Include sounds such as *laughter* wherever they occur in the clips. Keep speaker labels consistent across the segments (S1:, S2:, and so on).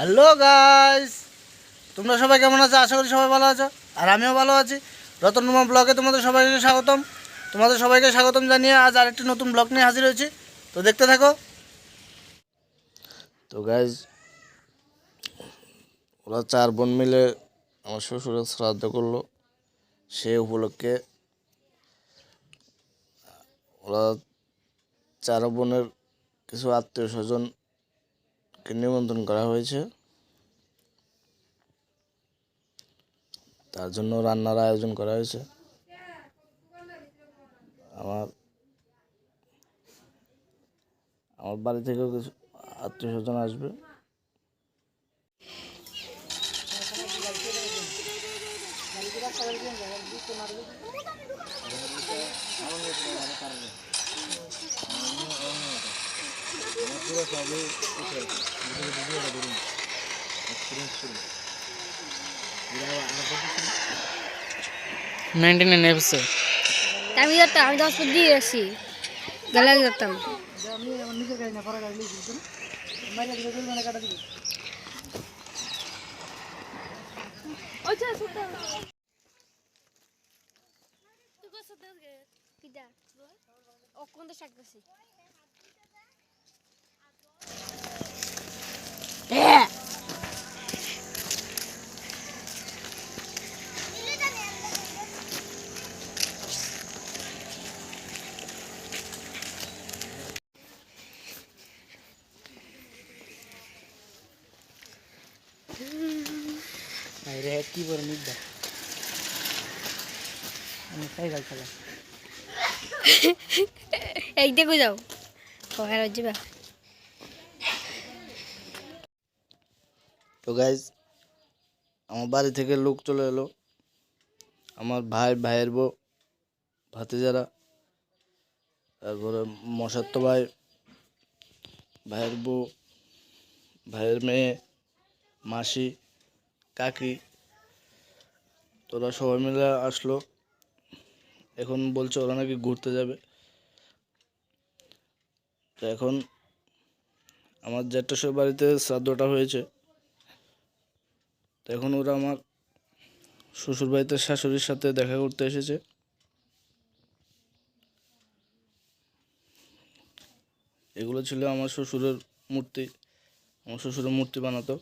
S1: Hello guys তোমরা সবাই কেমন আছো? আশা করি সবাই ভালো আছো। আর আমিও ভালো আছি। রতনমা ব্লগে তোমাদের সবাইকে স্বাগতম। তোমাদের সবাইকে স্বাগতম জানিয়ে আজ আরেকটি নতুন ব্লগ নিয়ে হাজির হয়েছি। তো দেখতে থাকো। তো গাইজ ওরা চার বোন মিলে আমার শ্বশুরের শ্রাদ্ধ করল। সে উপলক্ষে ওরা চার বোনের কিছু আত্মীয় স্বজনকে নিমন্ত্রণ করা হয়েছে। তার জন্য রান্নার আয়োজন করা হয়েছে। আমার আমার বাড়ি থেকেও কিছু আত্মীয় স্বজন আসবে।
S2: নাইনটি নাইন এপিসোড
S3: আমি যেতাম আমি দশ ফুট দিয়ে আসি। গেলে যেতাম কোন দেশ আসতেছি
S2: কি করে নিদ্দা আমি সাইকেল চালা *laughs*
S3: এই দেখো যাও। কখন যাবা
S1: তো গাইজ আমার বাড়ি থেকে লোক চলে এলো। আমার ভাই ভাইয়ের বউ ভাতিজারা তারপরে মশাত্ত ভাই ভাইয়ের বউ ভাইয়ের মেয়ে মাসি কাকি তোরা সবাই মিলে আসলো। এখন বলছে ওরা নাকি ঘুরতে যাবে। তো এখন আমার জ্যাঠাশোর বাড়িতে শ্রাদ্ধটা হয়েছে। তো এখন ওরা আমার শ্বশুর বাড়িতে শাশুড়ির সাথে দেখা করতে এসেছে। এগুলো ছিল আমার শ্বশুরের মূর্তি। আমার শ্বশুরের মূর্তি বানাতো।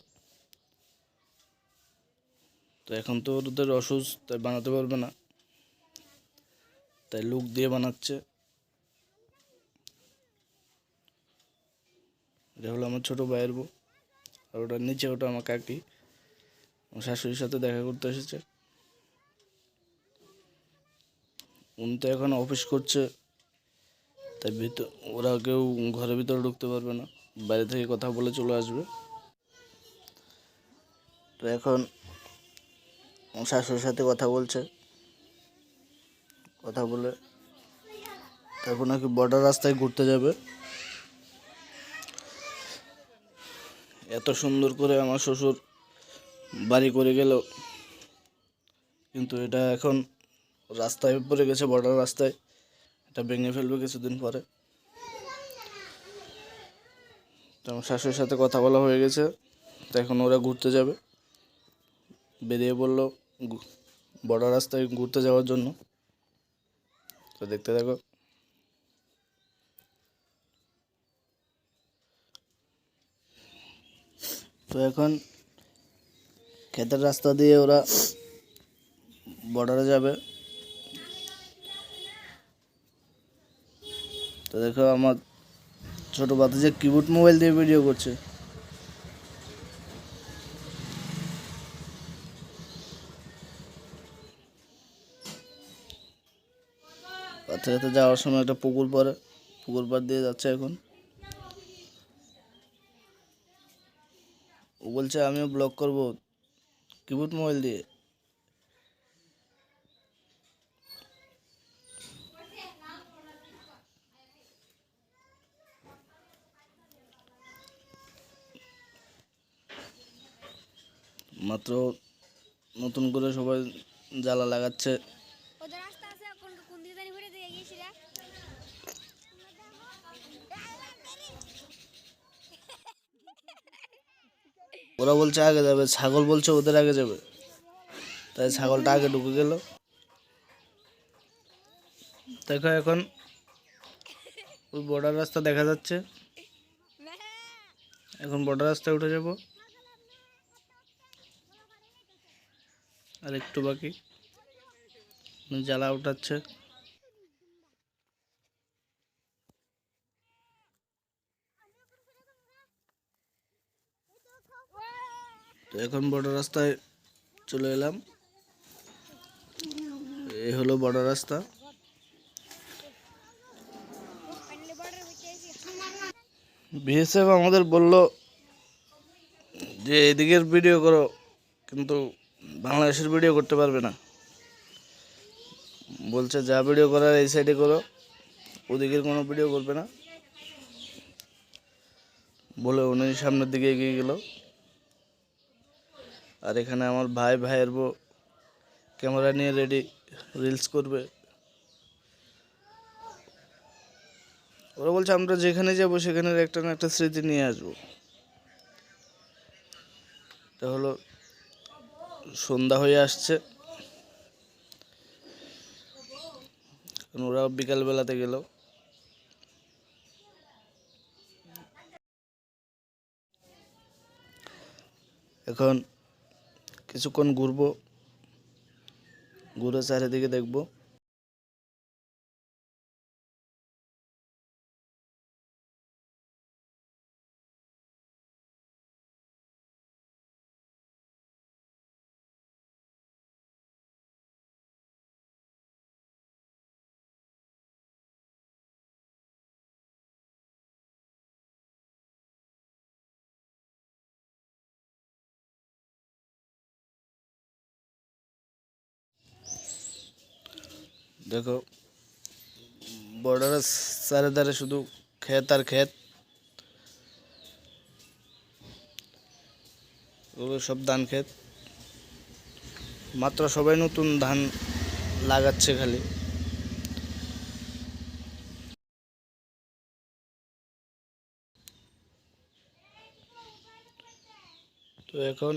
S1: তো এখন তো ওদের অসুস্থ, তাই বানাতে পারবে না। তাই লুক দিয়ে বানাচ্ছে। এটা হলো আমার ছোটো ভাইয়ের বউ, আর ওটার নিচে ওটা আমার কাকি। আমার শাশুড়ির সাথে দেখা করতে এসেছে। উনি তো এখন অফিস করছে, তাই ভিতর, ওরা কেউ ঘরের ভিতরে ঢুকতে পারবে না। বাইরে থেকে কথা বলে চলে আসবে। তো এখন শাশুড়ির সাথে কথা বলছে। কথা বলে তারপর নাকি বর্ডার রাস্তায় ঘুরতে যাবে। এত সুন্দর করে আমার শ্বশুর বাড়ি করে গেল। কিন্তু এটা এখন রাস্তায় পড়ে গেছে বর্ডার রাস্তায়। এটা ভেঙে ফেলবে কিছুদিন পরে। তো আমার শাশুড়ির সাথে কথা বলা হয়ে গেছে। তো এখন ওরা ঘুরতে যাবে। বেরিয়ে পড়ল। বর্ডার রাস্তায় ঘুরতে যাওয়ার জন্য। তো দেখতে থাকো। তো এখন ক্ষেতের রাস্তা দিয়ে ওরা বর্ডারে যাবে। তো দেখো আমার ছোট যে কিবোর্ড মোবাইল দিয়ে ভিডিও করছে। পথে পথে যাওয়ার সময় একটা পুকুর পরে পুকুর পাড় দিয়ে যাচ্ছে এখন। ও বলছে, আমিও ব্লগ করব। কিবোর্ড মোবাইল দিয়ে? মাত্র নতুন করে সবাই জ্বালা লাগাচ্ছে
S3: ওদের রাস্তা আছে কোন কোন দিকে জানি ঘুরে দিয়ে গিয়েছিলা
S1: ওরা বলছে আগে যাবে, ছাগল বলছে ওদের আগে যাবে। তাই ছাগলটা আগে ঢুকে গেল। দেখো এখন ওই বর্ডার রাস্তা দেখা যাচ্ছে। এখন বর্ডার রাস্তায় উঠে যাব। আর একটু বাকি। জ্বালা উঠাচ্ছে। তো এখন বর্ডার রাস্তায় চলে এলাম। এই হলো বড় রাস্তা। বিএসএফ আমাদের বলল যে, এদিকের ভিডিও করো, কিন্তু বাংলাদেশের ভিডিও করতে পারবে না। বলছে, যা ভিডিও করার এই সাইডে করো, ওদিকের কোনো ভিডিও করবে না। বলে উনি সামনের দিকে এগিয়ে গেল। আর এখানে আমার ভাই, ভাইয়ের বউ ক্যামেরা নিয়ে রেডি রিলস করবে। ওরা বলছে, আমরা যেখানে যাব, সেখানের একটা না একটা স্মৃতি নিয়ে আসব। এটা হলো সন্ধ্যা হয়ে আসছে। ওরা বিকালবেলাতে গেল। এখন কিছুক্ষণ ঘুরবো ঘুরে চারিদিকে দেখব। দেখো বর্ডারের চারে ধারে শুধু ক্ষেত আর ক্ষেত। ওগুলো সব ধান ক্ষেত। মাত্র সবাই নতুন ধান লাগাচ্ছে খালি। তো এখন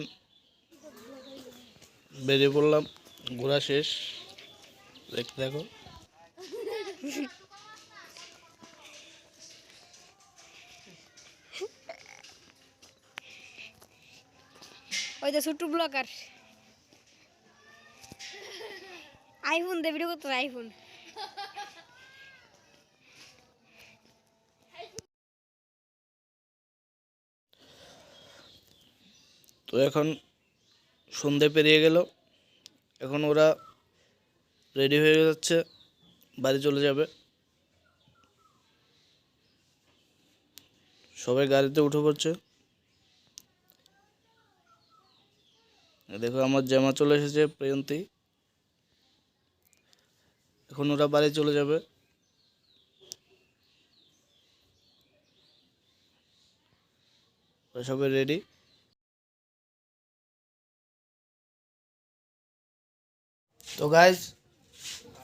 S1: বেরিয়ে পড়লাম, ঘোরা শেষ। দেখতে দেখো।
S3: ওই তো ছোট্ট ব্লকার আইফোন দে ভিডিও করতে আইফোন।
S1: তো এখন সন্ধে পেরিয়ে গেল। এখন ওরা রেডি হয়ে যাচ্ছে, বাড়ি চলে যাবে। সবাই গাড়িতে উঠে পড়ছে। দেখো আমার জামা চলে এসেছে প্রিয়ন্তী। এখন ওরা বাড়ি চলে যাবে। সবাই রেডি তো গাইজ